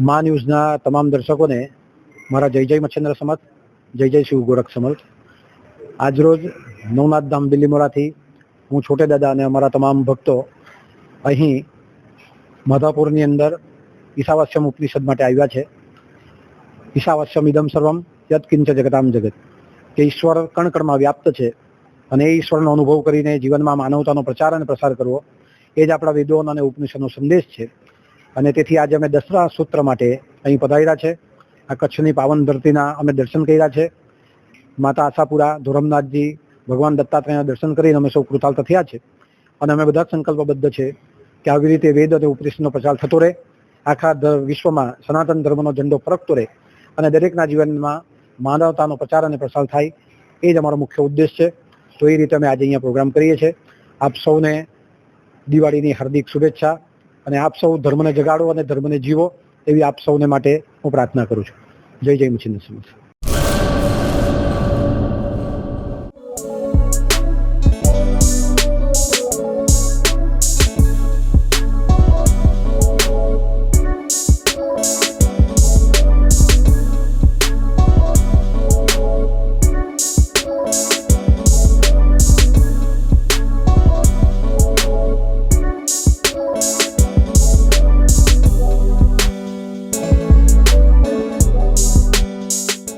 મા ન્યૂઝના તમામ દર્શકોને મારા જય જય મચ્છેન્દ્ર સમત, જય જય શિવ ગોરખ સમત. આજરોજ નવનાથ ધામ બિલીમોરાથી હું છોટે દાદા અને અમારા તમામ ભક્તો અહીં માધાપુરની અંદર ઈશાવાસ્યમ ઉપનિષદ માટે આવ્યા છે. ઈશાવાસ્યમ ઇદમ સર્વમ યત કિંચ જગતામ જગત. કે ઈશ્વર કણકણમાં વ્યાપ્ત છે અને એ ઈશ્વરનો અનુભવ કરીને જીવનમાં માનવતાનો પ્રચાર અને પ્રસાર કરવો, એ જ આપણા વેદો અને ઉપનિષદનો સંદેશ છે. અને તેથી આજે અમે દસરા સૂત્ર માટે અહીં પધાર્યા છે. આ કચ્છની પાવન ધરતીના અમે દર્શન કર્યા છે. માતા આશાપુરા ધોરમનાથજી ભગવાન દત્તાત્રેયના દર્શન કરીને અમે સૌ કૃતાર્થ થયા છે. અને અમે બધા સંકલ્પબદ્ધ છે કે આવી રીતે વેદ અને ઉપદેશનો પ્રચાર થતો રહે, આખા વિશ્વમાં સનાતન ધર્મનો ઝંડો ફરકતો રહે અને દરેકના જીવનમાં માનવતાનો પ્રચાર અને પ્રસાર થાય, એ જ અમારો મુખ્ય ઉદ્દેશ છે. તો એ રીતે અમે આજે અહીંયા પ્રોગ્રામ કરીએ છીએ. આપ સૌને દિવાળીની હાર્દિક શુભેચ્છા. અને આપ સૌ ધર્મને જગાડો અને ધર્મને જીવો એવી આપ સૌને માટે હું પ્રાર્થના કરું છું. જય જય મુચિંદ્ર સ્વામી